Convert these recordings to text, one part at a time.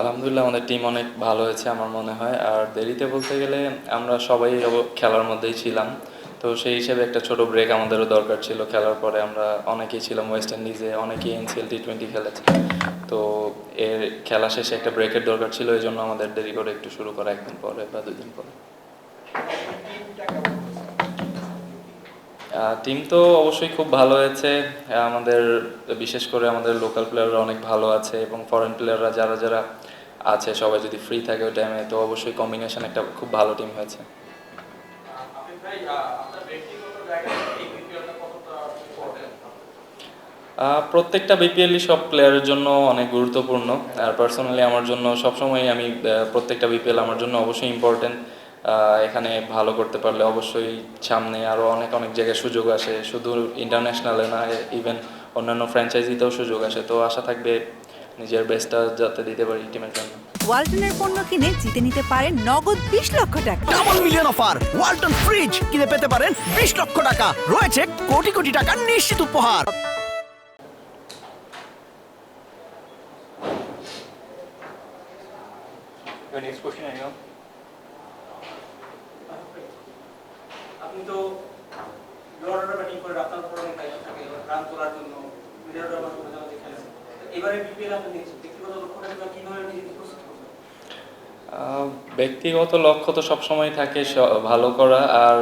আলহামদুলিল্লাহ আমাদের টিম অনেক ভালো হয়েছে আমার মনে হয়। আর দেরিতে বলতে গেলে আমরা সবাই খেলার মধ্যেই ছিলাম। তো সেই হিসেবে একটা ছোট ব্রেক আমাদেরও দরকার ছিল। খেলার পরে আমরা অনেকেই ছিলাম ওয়েস্ট ইন্ডিজে অনেকেই এনসিএল টি টোয়েন্টি খেলেছে। তো এর খেলা শেষে একটা ব্রেকের দরকার ছিল এই জন্য আমাদের দেরি করে একটু শুরু করা একদিন পরে বা দুদিন পরে। টিম তো অবশ্যই খুব ভালো হয়েছে। আমাদের, বিশেষ করে আমাদের লোকাল প্লেয়াররা অনেক ভালো আছে এবং ফরেন প্লেয়াররা যারা যারা আছে, সবাই যদি ফ্রি থাকে ওই টাইমে তো অবশ্যই কম্বিনেশন একটা খুব ভালো টিম হয়েছে। প্রত্যেকটা বিপিএলই সব প্লেয়ারের জন্য অনেক গুরুত্বপূর্ণ। আর পার্সোনালি আমার জন্য সবসময় আমি প্রত্যেকটা বিপিএল আমার জন্য অবশ্যই ইম্পর্টেন্ট এখানে ভালো করতে পারলে অবশ্যই সামনে আরও অনেক অনেক জায়গায় সুযোগ আসে। শুধু ইন্টারন্যাশনালে না ইভেন অন্যান্য ফ্র্যাঞ্চাইজিতেও সুযোগ আসে। তো আশা থাকবে নিজের বেস্টটা যাতে দিতে পারি টিমের জন্য। ওয়ালটনের পণ্য কিনে জিতে নিতে পারেন নগদ বিশ লক্ষ টাকা। Double million offer Walton fridge কিনে পেতে পারেন বিশ লক্ষ টাকা। রয়েছে কোটি কোটি টাকার নিশ্চিত উপহার। Next question anyone? আপনি ব্যাটিং করে দায়িত্ব থাকে রান তোলার জন্য এবারে বিপিএল আপনি ব্যক্তিগত লক্ষ্যটা কীভাবে নিজেকে প্রস্তুত ব্যক্তিগত লক্ষ্য তো সবসময় থাকে ভালো করা, আর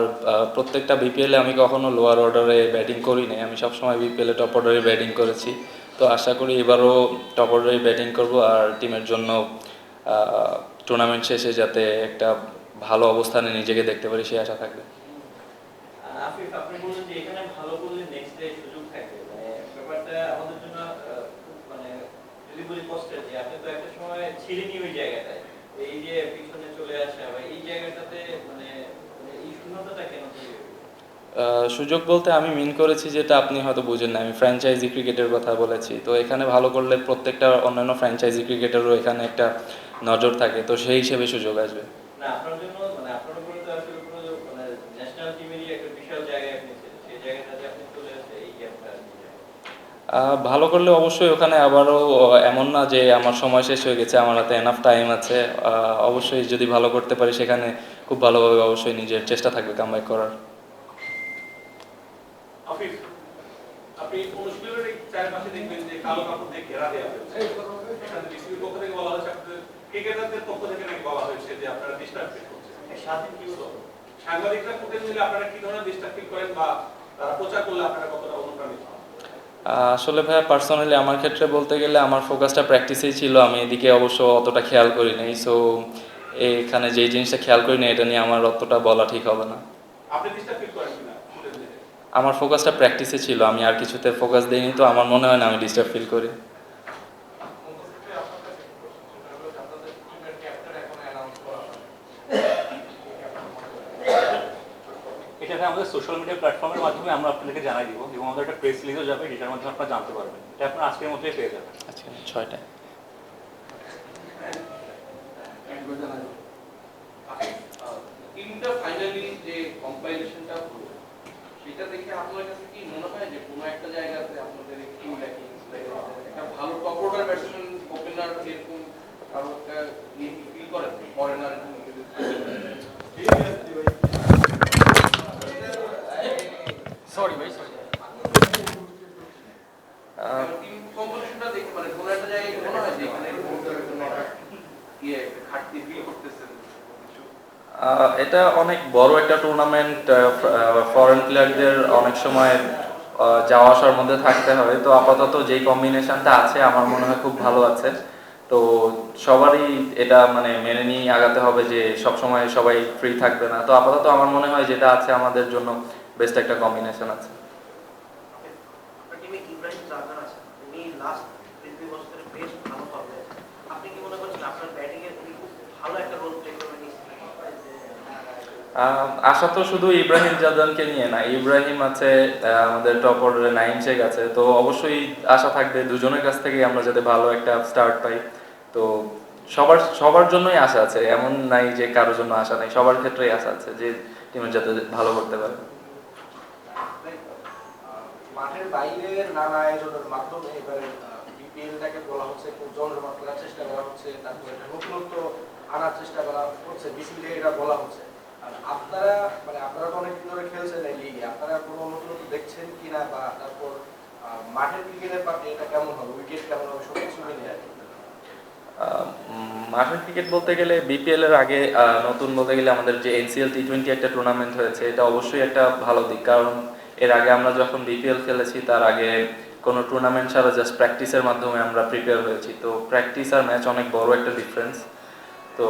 প্রত্যেকটা বিপিএলে আমি কখনো লোয়ার অর্ডারে ব্যাটিং করি নাই। আমি সবসময় বিপিএলে টপ অর্ডারে ব্যাটিং করেছি। তো আশা করি এবারও টপ অর্ডারে ব্যাটিং করব, আর টিমের জন্য টুর্নামেন্ট শেষে যাতে একটা ভালো অবস্থানে নিজেকে দেখতে পারি, সেই আশা থাকবে আফিফ আপনি বললেন যে এখানে ভালো করলে নেক্সট ডে সুযোগ থাকবে মানে ব্যাপারটা আমাদের জন্য আহ, খুব মানে যদি বলি কষ্টের যে আপনি তো একটা সময় ছিলেনই ওই জায়গাটায়। এই যে পিছনে চলে আসা বা এই জায়গাটাতে মানে মানে এই শূন্যতাটা কেন আহ, সুযোগ বলতে আমি মিন করেছি যেটা আপনি হয়তো বুঝেন না। আমি ফ্র্যাঞ্চাইজি ক্রিকেটের কথা বলেছি। তো এখানে ভালো করলে প্রত্যেকটা অন্যান্য ফ্র্যাঞ্চাইজি ক্রিকেটেরও এখানে একটা নজর থাকে। তো সেই হিসেবে সুযোগ আসবে। না আপনার জন্য মানে আপনার উপরে তো আসলে কোনো মানে ন্যাশনাল টিমেরই একটা বিশাল জায়গায় আপনি ছিলেন সেই জায়গাটাতে আপনি চলে আসে এই গ্যাপটা আহ, ভালো করলে অবশ্যই ওখানে আবারও এমন না যে আমার সময় শেষ হয়ে গেছে আমার হাতে এনাফ টাইম আছে। অবশ্যই যদি ভালো করতে পারি সেখানে খুব ভালোভাবে অবশ্যই নিজের চেষ্টা থাকবে কামব্যাক করার। আপনি অনুশীলনের চারপাশে দেখবেন যে কালো কাপড় দিয়ে ঘেরা দেওয়া হয়েছে। এখানে বিসিবির পক্ষ থেকে বলা হয়েছে আপনাদের ক্রিকেটারদের পক্ষ থেকে নাকি বলা হয়েছে যে আপনারা ডিস্টার্ব ফিল করছেন। স্বাধীন কি সাংবাদিকরা ফুটেজ নিলে আপনারা কি ধরনের ডিস্টার্ব ফিল করেন বা তারা প্রচার করলে আপনারা কতটা অনুপ্রাণিত হন? আসলে ভাইয়া পার্সোনালি আমার ক্ষেত্রে বলতে গেলে আমার ফোকাসটা প্র্যাকটিসেই ছিল। আমি এদিকে অবশ্য অতটা খেয়াল করি নাই। সো এখানে যেই জিনিসটা খেয়াল করি না এটা নিয়ে আমার অতটা বলা ঠিক হবে না। আমার ফোকাসটা প্র্যাকটিসে ছিল। আমি আর কিছুতে ফোকাস দিইনি তো আমার মনে হয় না আমি ডিস্টার্ব ফিল করি। এটাকে আমাদের সোশ্যাল মিডিয়া প্ল্যাটফর্মের মাধ্যমে আমরা আপনাদেরকে জানাই দিব এবং আমাদের একটা প্রেস রিলিজও যাবে, যেটার মাধ্যমে আপনারা জানতে পারবেন। এটা আপনারা আজকের মধ্যেই পেয়ে যাবেন। আজকে ছয়টায় টিমটা ফাইনালি যে কম্পাইলেশনটা হলো সেটা দেখে আপনার কাছে কি মনে হয় যে কোনো একটা জায়গাতে আপনাদের একটু ল্যাকিং একটা ভালো টপ অর্ডার ব্যাটসম্যান ওপেনার এরকম কারও একটা ফিল করেন ফরেনার সরি ভাই সরি টিম কম্পোজিশনটা দেখে মানে কোনো একটা জায়গায় কি মনে হয় যে এখানে এরকম কোনো একটা ইয়ে ঘাটতি ফিল করতেছেন কিছু? আহ, এটা অনেক বড় একটা টুর্নামেন্ট ফরেন প্লেয়ারদের অনেক সময় যাওয়া আসার মধ্যে থাকতে হবে। তো আপাতত যেই কম্বিনেশনটা আছে আমার মনে হয় খুব ভালো আছে। তো সবারই এটা মানে মেনে নিয়ে আগাতে হবে যে সব সময় সবাই ফ্রি থাকবে না। তো আপাতত আমার মনে হয় যেটা আছে আমাদের জন্য বেস্ট একটা কম্বিনেশন আছে। আশা তো শুধু ইব্রাহিম জাদানকে নিয়ে না ইব্রাহিম আছে আমাদের টপ অর্ডারে নাইম শেখ আছে। তো অবশ্যই আশা থাকবে দুজনের কাছ থেকেই আমরা যাতে ভালো একটা স্টার্ট পাই। তো সবার সবার জন্যই আশা আছে এমন নাই যে কারোর জন্য আশা নাই সবার ক্ষেত্রেই আশা আছে যে টিমের যাতে ভালো করতে পারে। মাঠের বাইরে নানা আয়োজনের মাধ্যমে এবারে বিপিএল বিপিএলটাকে বলা হচ্ছে খুব জনজমাট করার চেষ্টা করা হচ্ছে, তারপরে একটা নতুনত্ব আনার চেষ্টা করা হচ্ছে বিসিবি এটা বলা হচ্ছে। আর আপনারা মানে আপনারা তো অনেক ধরে খেলছেন এই লিগে আপনারা কোনো নতুনত্ব দেখছেন কিনা বা তারপর মাঠের ক্রিকেটের পার্টি এটা কেমন হবে উইকেট কেমন হবে সব কিছু মিলিয়ে আর মাঠের ক্রিকেট বলতে গেলে বিপিএল এর আগে নতুন বলতে গেলে আমাদের যে এনসিএল টি টোয়েন্টি একটা টুর্নামেন্ট হয়েছে, এটা অবশ্যই একটা ভালো দিক। কারণ এর আগে আমরা যখন বিপিএল খেলেছি, তার আগে কোনো টুর্নামেন্ট ছাড়া জাস্ট প্র্যাকটিসের মাধ্যমে আমরা প্রিপেয়ার হয়েছি। তো প্র্যাকটিস আর ম্যাচ অনেক বড় একটা ডিফারেন্স তো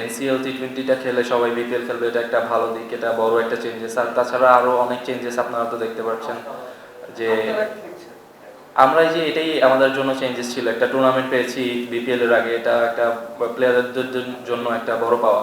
এনসিএল টি টোয়েন্টিটা খেলে সবাই বিপিএল খেলবে, এটা একটা ভালো দিক, এটা বড় একটা চেঞ্জেস আর তাছাড়া আরও অনেক চেঞ্জেস আপনারা তো দেখতে পাচ্ছেন, যে আমরা এই যে এটাই আমাদের জন্য চেঞ্জেস ছিল। একটা টুর্নামেন্ট পেয়েছি বিপিএল এর আগে, এটা একটা প্লেয়ারদের জন্য একটা বড় পাওয়া।